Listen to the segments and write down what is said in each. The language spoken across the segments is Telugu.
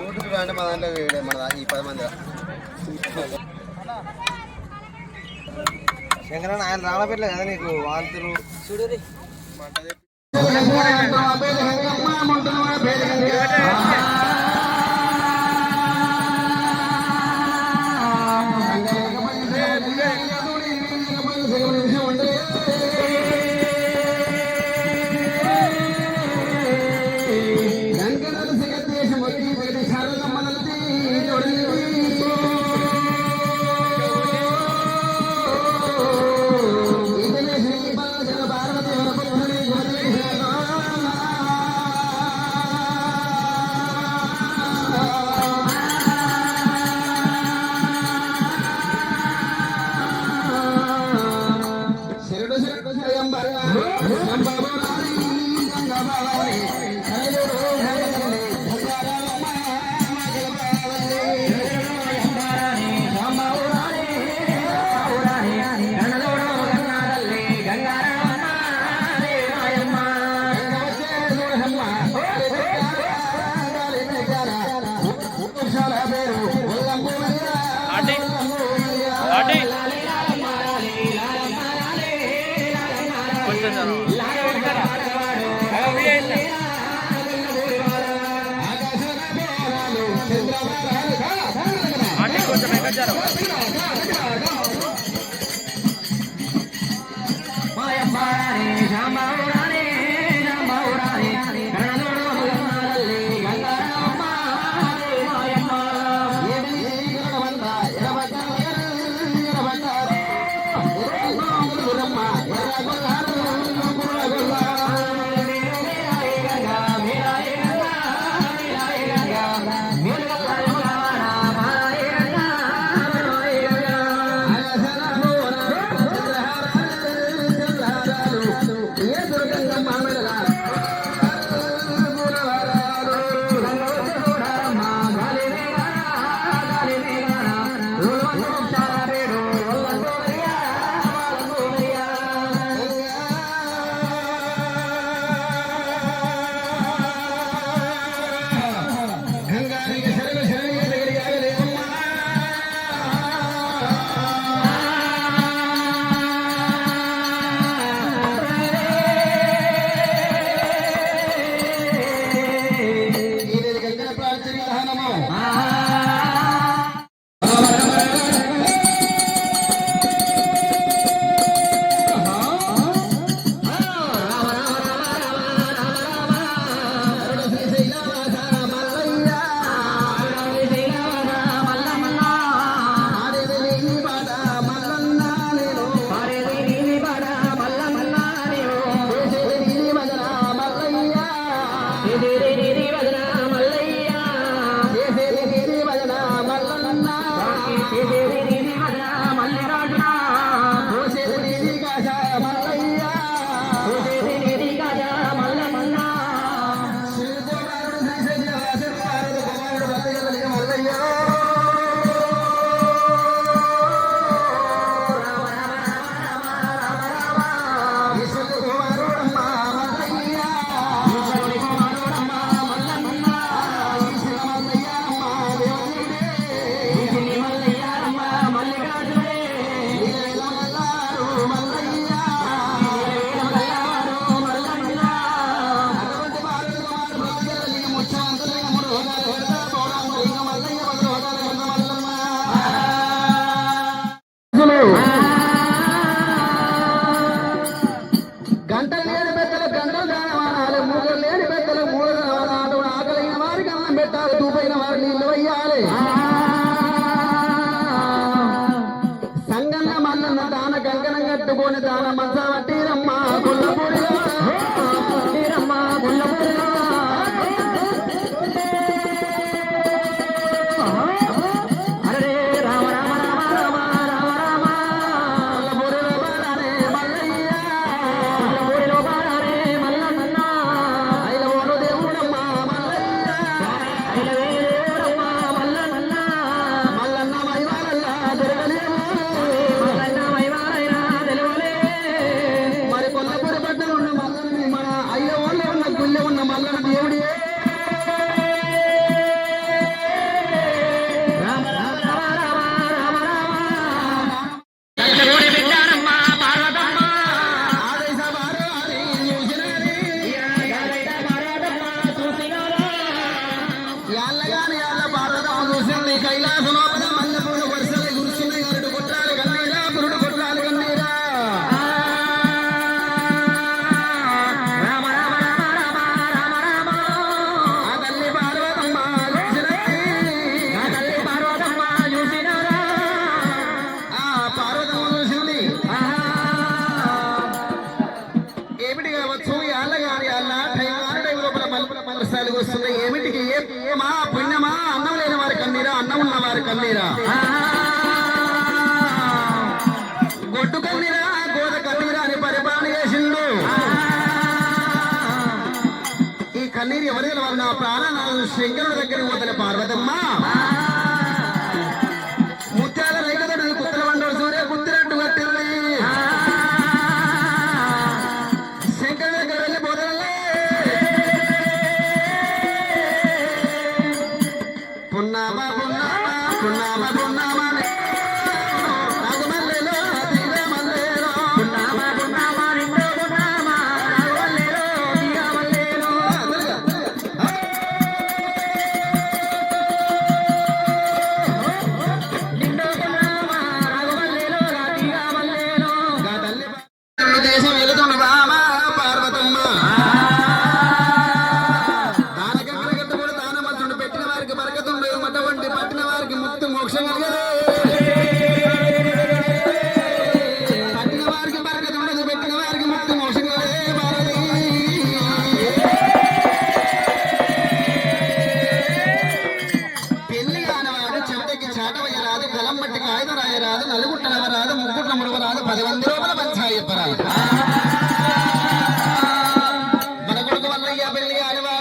యూట్యూబ్ ఆయన రానపెట్టలేదు కదా నీకు? వాంతులు చూడు మంట యాళ్ళగాని యాళ్ళ భారత చూసింది కన్నీరు ఎవరైనా వారు నా ప్రాణాలను శంకరుడి దగ్గరికి పోతలే పార్వతమ్మ.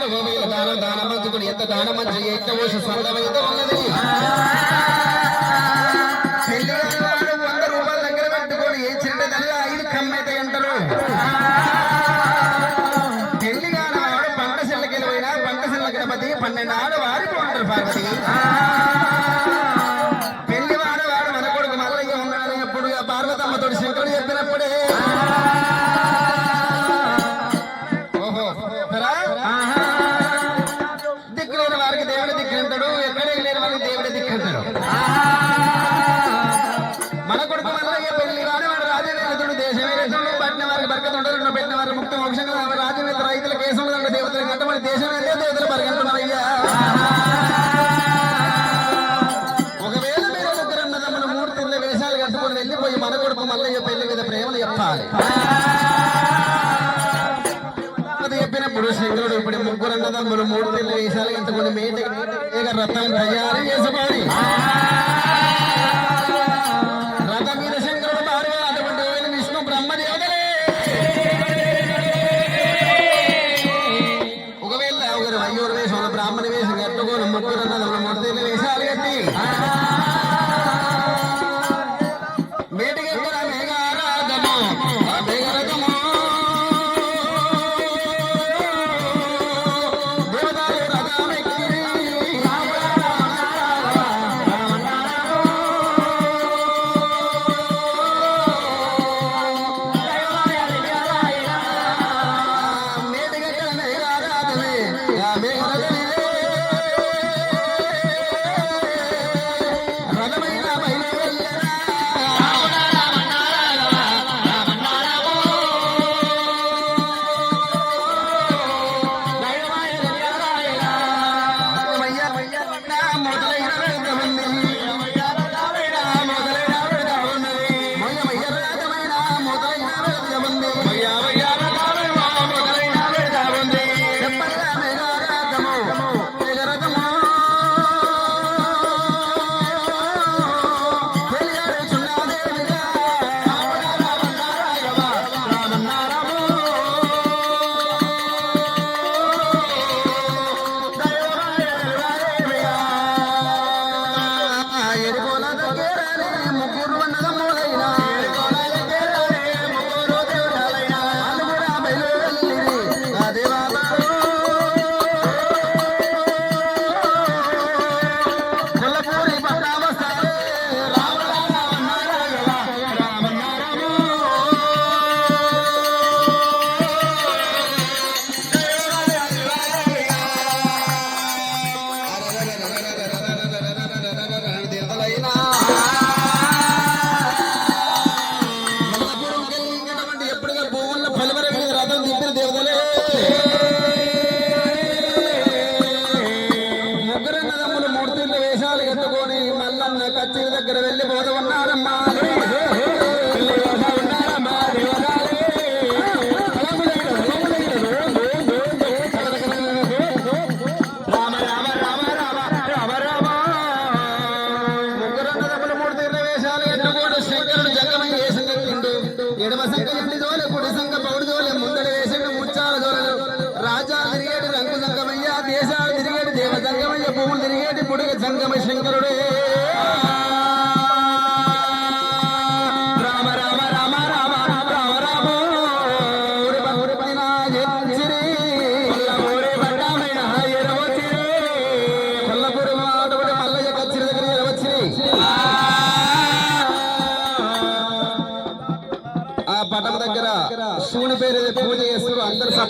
భూమిలో దానం దానమంతుకుడు ఎంత దానమంత్రి ఎంత ఓష స్వర్గం ఉన్నది తొండరున్న పెట్టిన వారి ముఖ్యం వంశంగా రాజనేత రైతుల కేసులు కంటే దేవతలు కంటే దేశం అయితే దేవతలు పరిగెడుతున్నారయ్యా ఒకవేళ మీరు ముగ్గురు ఉన్నదమ్ములు మూడు తిరుల వేషాలు కట్టుకొని వెళ్ళిపోయి మన కొడుకు మల్లయ్య పెళ్ళి మీద ప్రేమలు చెప్పాలి. చెప్పినప్పుడు శంకరుడు ఇప్పుడు ముగ్గురు అన్నదమ్ములు మూడు తిరుల వేషాలు కట్టుకొని మేట రత్నం తయారు చేసుకోవాలి. amor, dime,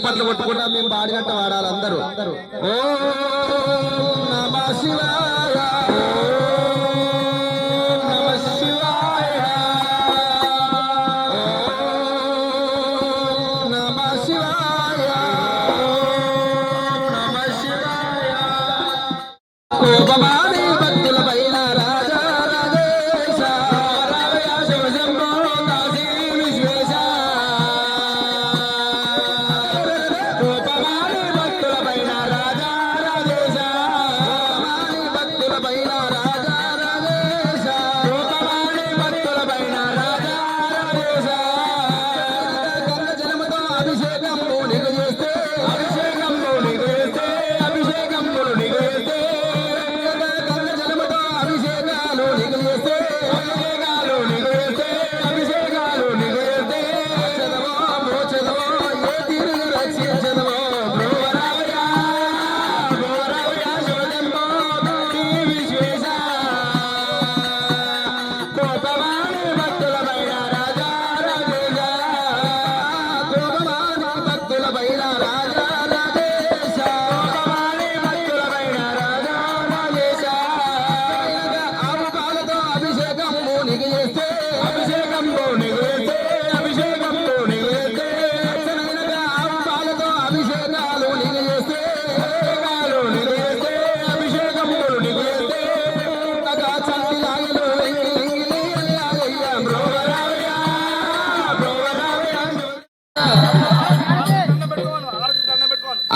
చప్పట్లు మేము పాడినట్టు వాడాలి అందరూ. ఓ నమ శివా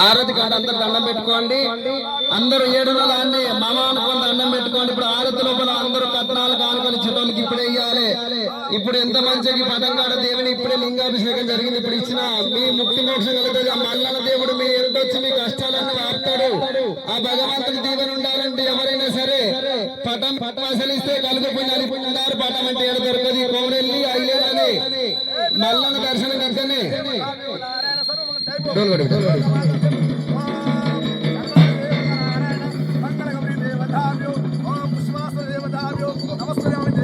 ఆరతి రోజు కాడ అందరు దండం పెట్టుకోండి. అందరూ ఏడు రోజులు అండి మామ అనుకున్న దండం పెట్టుకోండి. ఇప్పుడు ఆరతి లోపల అందరూ కట్నాలు కానుకొని చిన్నోళ్ళకి ఇప్పుడే ఇవ్వాలి ఇప్పుడు ఎంత మంచికి పటంగాడ దేవుని ఇప్పుడే లింగాభిషేకం జరిగింది. ఇప్పుడు ఇచ్చిన మీ ముక్తి మోక్షం కలుగుతుంది. ఆ మల్లన దేవుడు మీ ఎంతొచ్చి మీ కష్టాలన్నీ వాడతాడు. ఆ భగవంతుని దీవెన ఉండాలంటే ఎవరైనా సరే పటం పటాసలిస్తే కలుగుపుణ్యాలు పుణ్యారు పటం అంటే ఏడు దొరకదు. పౌరెల్లి అయ్యేదని మల్లన దర్శనం కనుకనే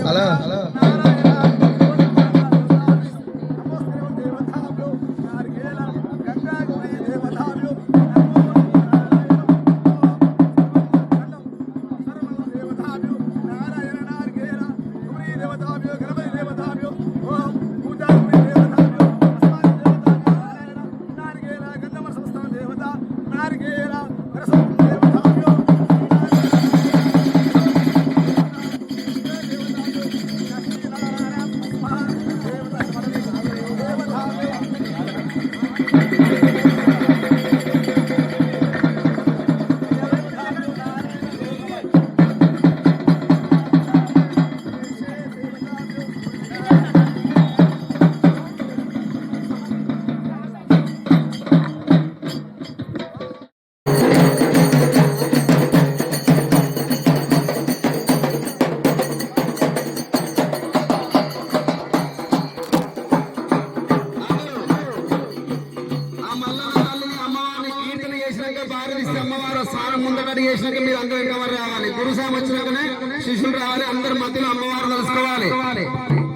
Halo. మూర్తిని అమ్మవారు తెలుసుకోవాలి